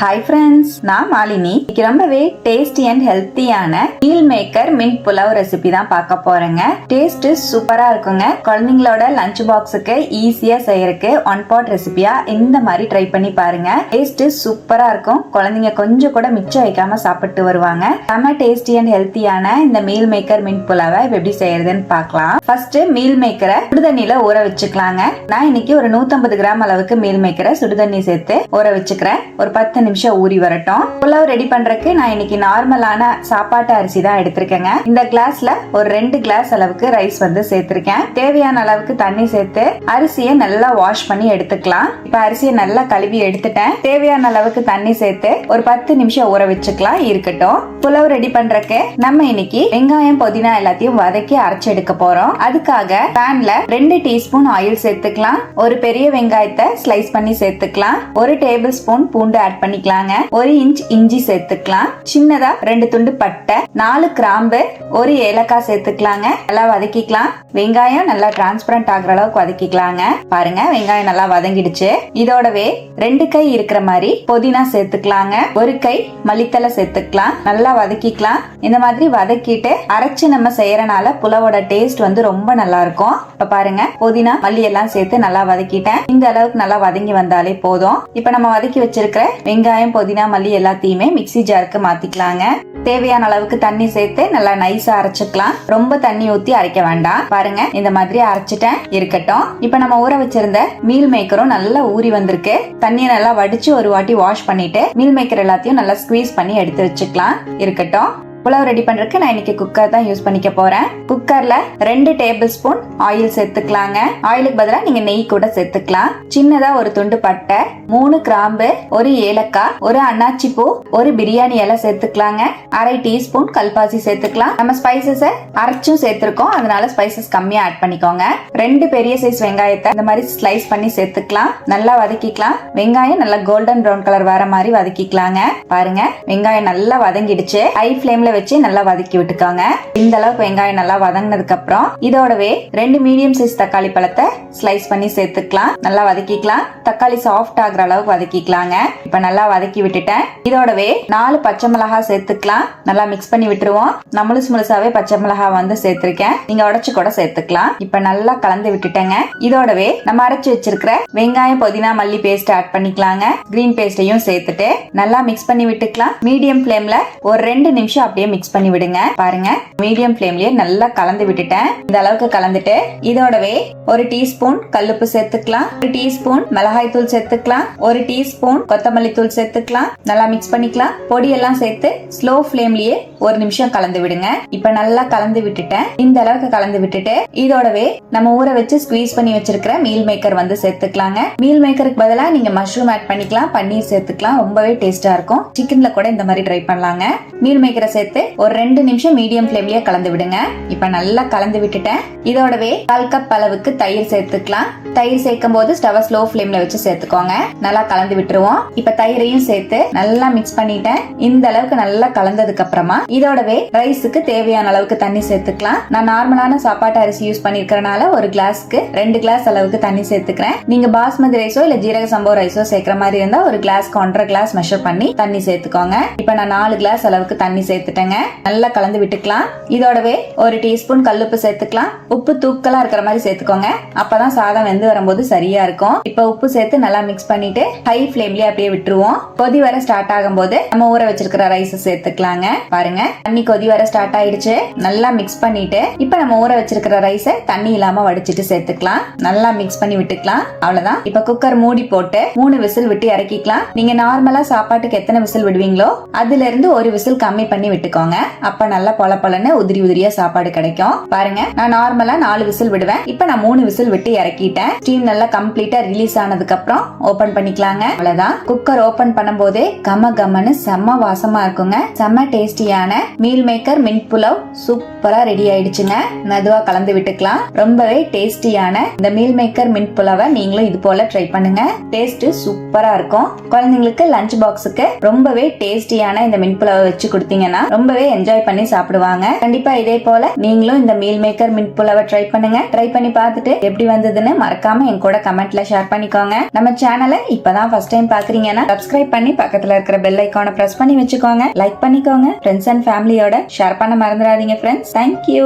Hi friends நான் மாலினி. இன்னைக்கு ரொம்பவே டேஸ்டி அண்ட் ஹெல்த்தியான meal maker mint pulao recipe தான் பார்க்க போறேங்க. டேஸ்ட் சூப்பரா இருக்குங்க. குழந்தைங்களோட லஞ்ச் பாக்ஸுக்கு ஈஸியா செய்யறதுக்கு ஒன் பாட் ரெசிபியா இந்த மாதிரி ட்ரை பண்ணி பாருங்க. டேஸ்ட் சூப்பரா இருக்கும். குழந்தைங்க கொஞ்சம் கூட மிச்சம் வைக்காம சாப்பிட்டு வருவாங்க. நம்ம டேஸ்டி அண்ட் ஹெல்த்தியான இந்த மீல் மேக்கர் மின்ட் புலாவை எப்படி செய்யறதுன்னு பார்க்கலாம். ஃபர்ஸ்ட் மீல் மேக்கரை சுடுதண்ணில ஊற வச்சுக்கலாங்க. நான் இன்னைக்கு ஒரு 150 கிராம் அளவுக்கு மீல் மேக்கரை சுடுதண்ணி சேர்த்து ஊற வச்சுக்கிறேன். ஒரு பத்து நிமிஷம் ஊறி வரட்டும். புலாவ் ரெடி பண்றதுக்கு நான் இன்னைக்கு நார்மலான சாப்பாட்டு அரிசி தான் எடுத்திருக்கேங்க. இந்த கிளாஸ்ல ஒரு ரெண்டு கிளாஸ் அளவுக்கு ரைஸ் வந்து சேர்த்திருக்கேன். தேவையான அளவுக்கு தண்ணி சேர்த்து அரிசியை நல்லா வாஷ் பண்ணி எடுத்துக்கலாம். இப்ப அரிசியை நல்லா கழுவி எடுத்துட்டேன். தேவையான அளவுக்கு தண்ணி சேர்த்து ஒரு பத்து நிமிஷம் ஊற வச்சுக்கலாம். இருக்கட்டும். புலவு ரெடி பண்றதுக்கு நம்ம இன்னைக்கு வெங்காயம் புதினா எல்லாத்தையும் வதக்கி அரைச்சு எடுக்க போறோம். அதுக்காக பேன்ல ரெண்டு டீஸ்பூன் ஆயில் சேர்த்துக்கலாம். ஒரு பெரிய வெங்காயத்தை ஸ்லைஸ் பண்ணி சேர்த்துக்கலாம். ஒரு டேபிள் ஸ்பூன் பூண்டு ஆட் பண்ணி பண்ணிக்கலாங்க ஒரு இன்ச் இஞ்சி சேர்த்துக்கலாம். சின்னதா ரெண்டு துண்டு பட்டை நாலு கிராம்பு ஒரு ஏலக்காய் சேர்த்துக்கலாங்க. நல்லா வதக்கிக்கலாம். வெங்காயம் நல்லா டிரான்ஸ்பரண்ட் ஆகுற அளவுக்கு வதக்கிக்கலாங்க. பாருங்க வெங்காயம் நல்லா வதங்கிடுச்சு. இதோடவே ரெண்டு கை இருக்கிற மாதிரி புதினா சேர்த்துக்கலாங்க. ஒரு கை மல்லித்தலை சேர்த்துக்கலாம். நல்லா வதக்கிக்கலாம். இந்த மாதிரி வதக்கிட்டு அரைச்சு நம்ம செய்யறனால புலவோட டேஸ்ட் வந்து ரொம்ப நல்லா இருக்கும் இப்ப பாருங்க புதினா மல்லி எல்லாம் சேர்த்து நல்லா வதக்கிட்டேன். இந்த அளவுக்கு நல்லா வதங்கி வந்தாலே போதும். இப்ப நம்ம வதக்கி வச்சிருக்கிற வெங்காயம் புதினா மல்லி எல்லாத்தையுமே மிக்ஸி ஜாருக்கு மாத்திக்கலாங்க. தேவையான அளவுக்கு தண்ணி சேர்த்து நல்லா நைஸா அரைச்சுக்கலாம். ரொம்ப தண்ணி ஊத்தி அரைக்க வேண்டாம். பாருங்க இந்த மாதிரி அரைச்சிட்டேன். இருக்கட்டும். இப்ப நம்ம ஊற வச்சிருந்த மீல் மேக்கரும் நல்லா ஊறி வந்திருக்கு. தண்ணியை நல்லா வடிச்சு ஒரு வாட்டி வாஷ் பண்ணிட்டு மீல் மேக்கர் எல்லாத்தையும் நல்லா ஸ்குவீஸ் பண்ணி எடுத்து வச்சுக்கலாம். இருக்கட்டும். புலவு ரெடி பண்றதுக்கு நான் இன்னைக்கு குக்கர் தான் யூஸ் பண்ணிக்க போறேன். குக்கர்ல ரெண்டு டேபிள் ஸ்பூன் ஆயில் சேர்த்துக்கலாங்க ஆயிலுக்கு பதிலாக நீங்க நெய் கூட சேர்த்துக்கலாம். சின்னதா ஒரு துண்டு பட்டை மூணு கிராம்பு ஒரு ஏலக்காய் ஒரு அன்னாச்சி பூ ஒரு பிரியாணி இலை சேர்த்துக்கலாங்க. அரை டீஸ்பூன் கல்பாசி சேர்த்துக்கலாம். நம்ம ஸ்பைசஸை அரைச்சும் சேர்த்திருக்கோம். அதனால ஸ்பைசஸ் கம்மியா ஆட் பண்ணிக்கோங்க. ரெண்டு பெரிய சைஸ் வெங்காயத்தை இந்த மாதிரி ஸ்லைஸ் பண்ணி சேர்த்துக்கலாம். நல்லா வதக்கிக்கலாம். வெங்காயம் நல்லா கோல்டன் ப்ரௌன் கலர் வர மாதிரி வதக்கிக்கலாங்க. பாருங்க வெங்காயம் நல்லா வதங்கிடுச்சு. ஹை ஃபிளேம்ல வச்சு நல்லா வதக்கி விட்டுக்காங்க. இந்த அளவுக்கு வெங்காயம் நல்லா வதங்கினதுக்கு அப்புறம் இதோடவே ரெண்டு மீடியம் சைஸ் தக்காளி பழத்தை ஸ்லைஸ் பண்ணி சேர்த்துக்கலாம். நல்லா வதக்கிக்கலாம். தக்காளி சாஃப்ட் ஆகுற அளவுக்கு வதக்கிக்கலாங்க. இப்ப நல்லா வதக்கி விட்டுட்டேன். இதோடவே நாலு பச்சை மிளகா சேர்த்துக்கலாம். நல்லா மிக்ஸ் பண்ணி விட்டுருவோம். நான் முழுசு முழுசாவே பச்சை மிளகா வந்து சேர்த்திருக்கேன். நீங்க உடச்சு கூட சேர்த்துக்கலாம். இப்ப நல்லா கலந்து விட்டுட்டேங்க. இதோடவே நம்ம அரைச்சு வச்சிருக்கிற வெங்காயம் புதினா மல்லி பேஸ்ட் ஆட் பண்ணிக்கலாங்க. கிரீன் பேஸ்டையும் சேர்த்துட்டு நல்லா மிக்ஸ் பண்ணி விட்டுக்கலாம். மீடியம் ஃபிளேம்ல ஒரு ரெண்டு நிமிஷம் அப்படியே மிக்ஸ் பண்ணி விடுங்க. பாருங்க. மீடியம் ஃபிளேம்லயே நல்லா கலந்து விட்டுட்டேன். இந்த அளவுக்கு கலந்துட்டு இதோடவே ஒரு டீஸ்பூன் கல்லுப்பு சேர்த்துக்கலாம். ஒரு டீஸ்பூன் மிளகாய் தூள் சேர்த்துக்கலாம். ஒரு டீஸ்பூன் கொத்தமல்லி தூள் சேர்த்துக்கலாம். நல்லா மிக்ஸ் பண்ணிக்கலாம். பொடி எல்லாம் சேர்த்து ஸ்லோ ஃபிளேம்லயே ஒரு நிமிஷம் கலந்து விடுங்க. இப்ப நல்லா கலந்து விட்டுட்டேன். இந்த அளவுக்கு கலந்து விட்டுட்டு இதோடவே நம்ம ஊற வச்சு ஸ்குவீஸ் பண்ணி வச்சிருக்கிற மீல் மேக்கர் வந்து சேர்த்துக்கலாங்க. மீல் மேக்கருக்கு பதிலா நீங்க மஷ்ரூம் ஆட் பண்ணிக்கலாம். பன்னீர் சேர்த்துக்கலாம். ரொம்பவே டேஸ்டா இருக்கும். சிக்கன்ல கூட இந்த மாதிரி ட்ரை பண்ணலாங்க. மீல் மேக்கரை சேர்த்து ஒரு ரெண்டு நிமிஷம் மீடியம் ஃபிளேம்லயே கலந்து விடுங்க. இப்ப நல்லா கலந்து விட்டுட்டேன். இதோடவே கால் கப் அளவுக்கு தயிர் சேர்த்துக்கலாம். தயிர் சேர்க்கும் போது ஸ்டவ் ஸ்லோ ஃபிளேம்ல வச்சு சேர்த்துக்கோங்க. நல்லா கலந்து விட்டுருவோம். இப்ப தயிரையும் சேர்த்து நல்லா மிக்ஸ் பண்ணிட்டேன். இந்த அளவுக்கு நல்லா கலந்ததுக்கு அப்புறமா இதோடவே ரைஸுக்கு தேவையான அளவுக்கு தண்ணி சேர்த்துக்கலாம். நான் நார்மலான சாப்பாட்டு அரிசி யூஸ் பண்ணிருக்கறனால ஒரு கிளாஸ்க்கு ரெண்டு கிளாஸ் அளவுக்கு தண்ணி சேர்த்துக்கிறேன். நீங்க பாஸ்மதி ரைஸோ இல்ல ஜீரக சம்பவ ரைஸோ சேர்க்கிற மாதிரி இருந்தா ஒரு கிளாஸ்க்கு ஒன்றரை கிளாஸ் மெஷர் பண்ணி தண்ணி சேர்த்துக்கோங்க. இப்ப நான் நாலு கிளாஸ் அளவுக்கு தண்ணி சேர்த்துட்டேங்க. நல்லா கலந்து விட்டுக்கலாம். இதோடவே ஒரு டீஸ்பூன் கல்லுப்பு சேர்த்துக்கலாம். உப்பு தூக்கலா இருக்கிற மாதிரி சேர்த்துக்கோங்க. அப்பதான் சாதம் வெந்து வரும்போது சரியா இருக்கும். இப்ப உப்பு சேர்த்து நல்லா மிக்ஸ் பண்ணிட்டு ஹை ஃபிளேம்லயே அப்படியே விட்டுருவோம். கொதி வர ஸ்டார்ட் ஆகும்போது நம்ம ஊற வச்சிருக்கிற ரைஸ் சேர்த்துக்கலாங்க. பாருங்க. தண்ணி கொதி வர ஸ்டார்ட் ஆயிடுச்சு. நல்லா மிக்ஸ் பண்ணிட்டு இப்ப நம்ம ஊற வச்சிருக்கிற ரைஸை தண்ணி இல்லாம வடிச்சிட்டு சேர்த்துக்கலாம். நல்லா மிக்ஸ் பண்ணி விட்டுக்கலாம். அவ்வளவுதான். இப்ப குக்கர் மூடி போட்டு மூணு விசில் விட்டு இறக்கிக்கலாம். நீங்க நார்மலா சாப்பாட்டுக்கு எத்தனை விசில் விடுவீங்களோ அதுல இருந்து ஒரு விசில் கம்மி பண்ணி விட்டுக்கோங்க. அப்ப நல்லா பொல பொலன்னு உதிரி உதிரியா சாப்பாடு கிடைக்கும். பாருங்க. நான் நார்மலா நாலு விசில் விடுவேன். இப்ப நான் மூணு விசில் விட்டு இறக்கிட்டேன். ஸ்டீம் நல்லா கம்ப்ளீட்டா ரிலீஸ் ஆனதுக்கு அப்புறம் ஓபன் பண்ணிக்கலாங்க. அவ்வளவுதான். குக்கர் ஓபன் பண்ணும்போதே கம கமன்னு செம்ம வாசமா இருக்குங்க. செம்ம டேஸ்டியான மீல் மேக்கர் மின்ட் புலவ் சூப்பரா ரெடி ஆயிடுச்சுங்க. மெதுவா கலந்து விட்டுக்கலாம். ரொம்பவே டேஸ்டியான இந்த மீல் மேக்கர் மின்ட் புலவை நீங்களும் இது போல ட்ரை பண்ணுங்க. டேஸ்ட் சூப்பரா இருக்கும். குழந்தைங்களுக்கு லஞ்ச் பாக்ஸுக்கு ரொம்பவே டேஸ்டியான இந்த மின் புலவை வச்சு கொடுத்தீங்கன்னா ரொம்பவே என்ஜாய் பண்ணி சாப்பிடுவாங்க. கண்டிப்பா இதே போல நீங்களும் இந்த மீல் மேக்கர் மின் புலவை ட்ரை பண்ணுங்க. ட்ரை பண்ணி பார்த்துட்டு எப்படி வந்து இருந்ததுன்னு மறக்காம என் கூட கமெண்ட்ல ஷேர் பண்ணிக்கோங்க. நம்ம சேனலை இப்பதான் ஃபர்ஸ்ட் டைம் பாக்குறீங்கன்னா சப்ஸ்கிரைப் பண்ணி பக்கத்துல இருக்கிற பெல் ஐக்கானை பிரஸ் பண்ணி வச்சுக்கோங்க. லைக் பண்ணிக்கோங்க. ஃப்ரெண்ட்ஸ் அண்ட் ஃபேமிலியோட ஷேர் பண்ண மறந்துடாதீங்க ஃப்ரெண்ட்ஸ் தேங்க்யூ